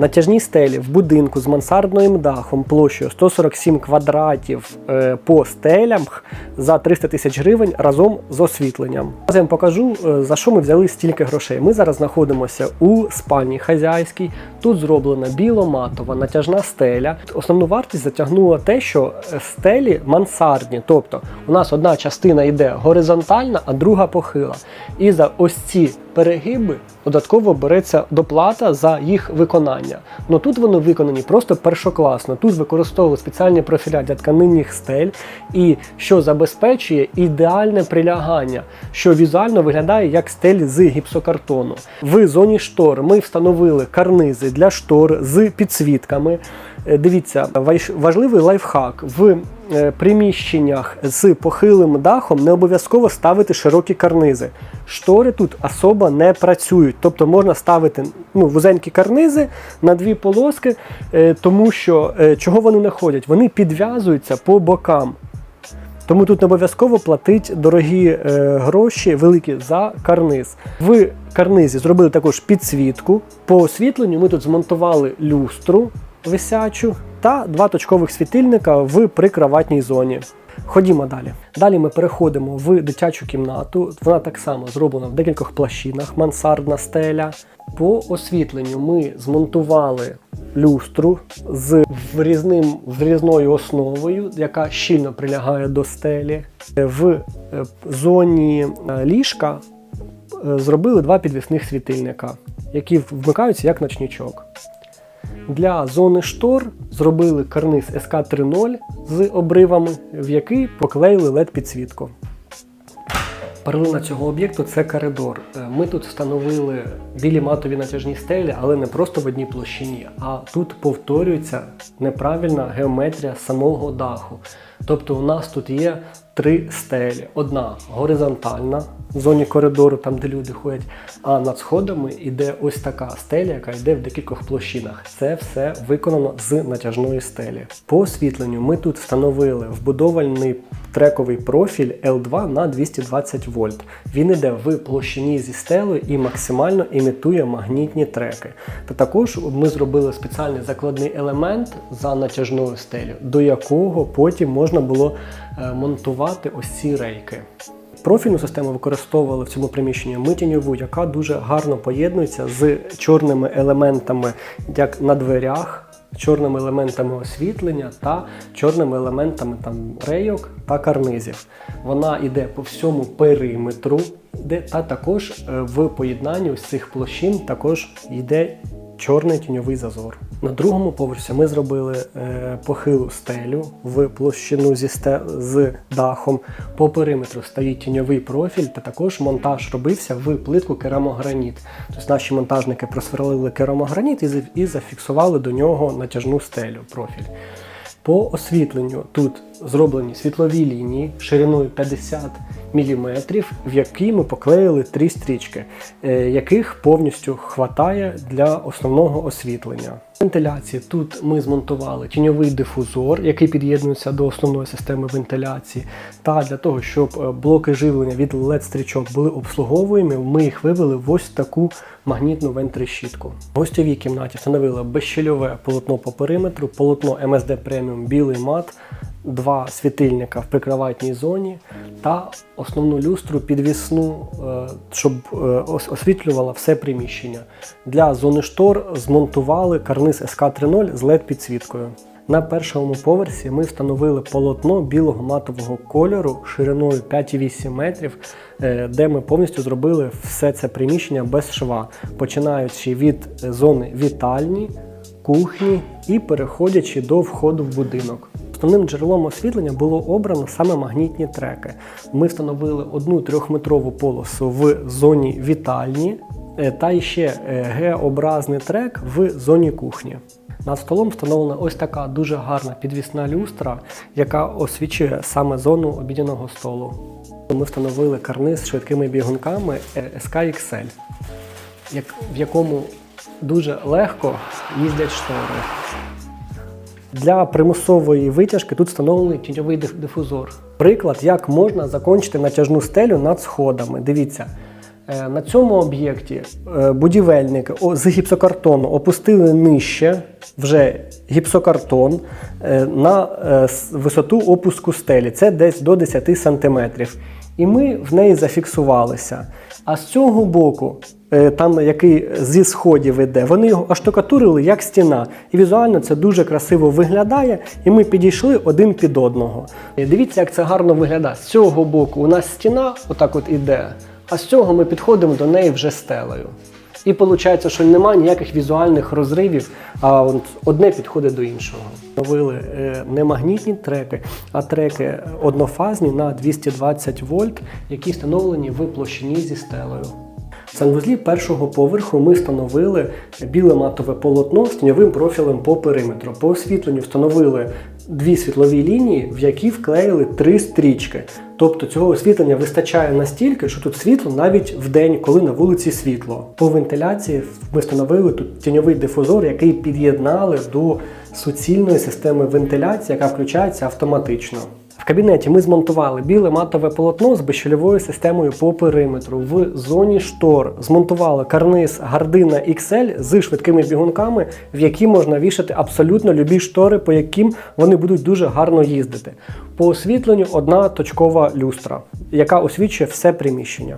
Натяжні стелі в будинку з мансардним дахом площею 147 квадратів е, по стелям за 300 тисяч гривень разом з освітленням. Зараз я вам покажу, е, за що ми взяли стільки грошей. Ми зараз знаходимося у спальні хазяйській. Тут зроблена біломатова натяжна стеля. Основну вартість затягнуло те, що е, стелі мансардні, тобто у нас одна частина йде горизонтальна, а друга похила. І за ось ці перегиби додатково береться доплата за їх виконання. Ну тут вони виконані просто першокласно. Тут використовували спеціальні профіля для тканинних стель, і що забезпечує ідеальне прилягання, що візуально виглядає як стель з гіпсокартону. В зоні штор ми встановили карнизи для штор з підсвітками. Е, Дивіться, важливий лайфхак в е, приміщеннях з похилим дахом не обов'язково ставити широкі карнизи. Штори тут особо не працюють, тобто можна ставити ну, вузенькі карнизи на дві полоски, е, тому що чого вони не ходять? Вони підв'язуються по бокам. Тому тут не обов'язково платить дорогі гроші великі за карниз. В карнизі зробили також підсвітку. По освітленню ми тут змонтували люстру висячу та два точкових світильника в прикроватній зоні. Ходімо далі. Далі ми переходимо в дитячу кімнату. Вона так само зроблена в декількох площинах, мансардна стеля. По освітленню ми змонтували люстру з врізним, врізною основою, яка щільно прилягає до стелі. В е, зоні е, ліжка е, зробили два підвісних світильника, які вмикаються як ночничок. Для зони штор зробили карниз СК-30 з обривами, в який поклеїли LED-підсвітку. Перлина цього об'єкту це коридор. Е, Ми тут встановили білі матові натяжні стелі, але не просто в одній площині, а тут повторюється неправильна геометрія самого даху. Тобто у нас тут є три стелі: одна горизонтальна в зоні коридору, там де люди ходять, а над сходами йде ось така стеля, яка йде в декількох площинах. Це все виконано з натяжної стелі. По освітленню ми тут встановили вбудований трековий профіль L2 на 220 вольт. Він йде в площині зі стелею і максимально імітує магнітні треки. Та також ми зробили спеціальний закладний елемент за натяжною стелю, до якого потім можна було е, монтувати ось ці рейки. Профільну систему використовували в цьому приміщенні ми тіньову, яка дуже гарно поєднується з чорними елементами, як на дверях, чорними елементами освітлення та чорними елементами там рейок та карнизів. Вона йде по всьому периметру, де та також е, в поєднанні ось цих площин також йде чорний тіньовий зазор. На другому поверсі ми зробили е, похилу стелю в площину зі сте... з дахом. По периметру стоїть тіньовий профіль, та також монтаж робився в плитку керамограніт. Тобто наші монтажники просверлили керамограніт і, за- і зафіксували до нього натяжну стелю профіль. По освітленню тут зроблені світлові лінії шириною 50 мм, в які ми поклеїли три стрічки, е, яких повністю хватає для основного освітлення. Вентиляції тут ми змонтували тіньовий дифузор, який під'єднується до основної системи вентиляції. Та для того, щоб е, блоки живлення від LED-стрічок були обслуговуємі, ми їх вивели в ось таку магнітну вентрищітку. В гостєвій кімнаті встановили безщільове полотно по периметру, полотно MSD Premium білий мат, два світильника в прикроватній зоні та основну люстру підвісну, е, щоб е, освітлювала все приміщення. Для зони штор змонтували карниз СК-30 з LED-підсвіткою. На першому поверсі ми встановили полотно білого матового кольору шириною 5,8 метрів, е, де ми повністю зробили все це приміщення без шва, починаючи від зони вітальні, кухні і переходячи до входу в будинок. Основним джерелом освітлення було обрано саме магнітні треки. Ми встановили одну трьохметрову полосу в зоні вітальні е, та ще е, Г-образний трек в зоні кухні. Над столом встановлена ось така дуже гарна підвісна люстра, яка освічує саме зону обіднього столу. Ми встановили карниз з швидкими бігунками е, SKXL, в якому дуже легко їздять штори. Для примусової витяжки тут встановлений тіньовий дифузор. Приклад, як можна закончити натяжну стелю над сходами. Дивіться, На цьому об'єкті е, будівельники з гіпсокартону опустили нижче вже гіпсокартон е, на е, висоту опуску стелі. Це десь до 10 см. І ми в неї зафіксувалися. А з цього боку, е, там який зі сходів іде, вони його оштукатурили як стіна. І візуально це дуже красиво виглядає. І ми підійшли один під одного. Дивіться, як це гарно виглядає. З цього боку у нас стіна отак от іде, а з цього ми підходимо до неї вже стелею. І виходить, що немає ніяких візуальних розривів, а одне підходить до іншого. Встановили е, не магнітні треки, а треки однофазні на 220 вольт, які встановлені в площині зі стелею. В санвузлі першого поверху ми встановили біле матове полотно з тіньовим профілем по периметру. По освітленню встановили дві світлові лінії, в які вклеїли три стрічки. Тобто цього освітлення вистачає настільки, що тут світло навіть в день, коли на вулиці світло. По вентиляції ми встановили тут тіньовий дифузор, який під'єднали до суцільної системи вентиляції, яка включається автоматично. Кабінеті ми змонтували біле матове полотно з безщільовою системою по периметру. В зоні штор змонтували карниз Гардина XL з швидкими бігунками, в які можна вішати абсолютно любі штори, по яким вони будуть дуже гарно їздити. По освітленню одна точкова люстра, яка освічує все приміщення.